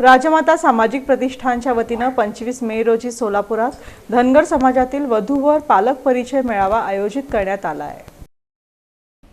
राजमाता सामाजिक प्रतिष्ठानच्या वतीनं पंचवीस मे रोजी सोलापुरात धनगर समाजातील वधूवर पालक परिचय मेळावा आयोजित करण्यात आला आहे.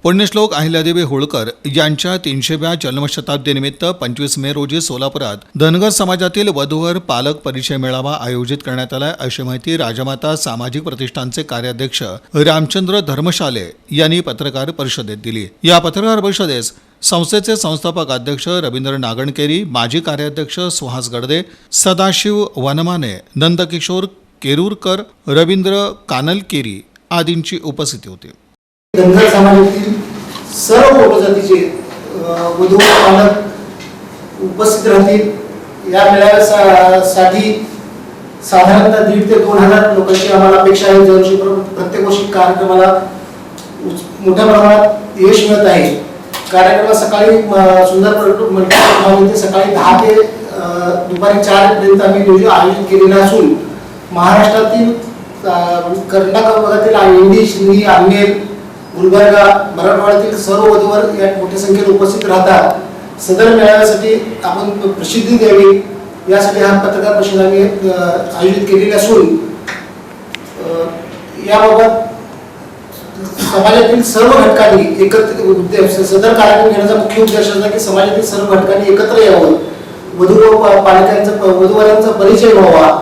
पुण्यश्लोक अहिल्यादेवी होळकर यांच्या तीनशेव्या जन्मशताब्दीनिमित्त पंचवीस मे रोजी सोलापुरात धनगर समाजातील वधूवर पालक परिचय मेळावा आयोजित करण्यात आलाय अशी माहिती राजमाता सामाजिक प्रतिष्ठानचे कार्याध्यक्ष रामचंद्र धर्मशाले यांनी पत्रकार परिषदेत दिली. या पत्रकार परिषदेस संस्थेचे संस्थापक अध्यक्ष रवींद्र नागणकेरी माजी कार्याध्यक्ष सुहास गडदे सदाशिव वनमाने नंदकिशोर केरूरकर रवींद्र कानलकेरी आदींची उपस्थिती होती. धनगर समाजातील सर्व उपजातीचे वधू पालक उपस्थित राहतील. या मेळाव्यासाठी साधारणतः दीड ते दोन हजार लोकांची आम्हाला अपेक्षा आहे. दरवर्षी प्रत्येक वर्षी कार्यक्रमाला मोठ्या प्रमाणात यश मिळत आहे. कार्यक्रमात सकाळी सुंदर पर्यटक सकाळी दहा ते दुपारी चार पर्यंत आम्ही योजना आयोजित केलेला असून महाराष्ट्रातील कर्नाटक भागातील इंडी शिंदी आंबेल गुलबर्गा मराठवाड्यातील सर्व वधूवर या मोठ्या संख्येने उपस्थित राहतात. सदर मेळाव्यासाठी आपण प्रसिद्धी द्यावी यासाठी हा पत्रकार परिषद आम्ही आयोजित केलेली असून याबाबत समाजातील सर्व घटकांनी एकत्र सदर कार्यक्रम घेण्याचा मुख्य उद्देश असा की समाजातील सर्व घटकांनी एकत्र यावं. वधू व पालकांचा वधूवरांचा परिचय व्हावा.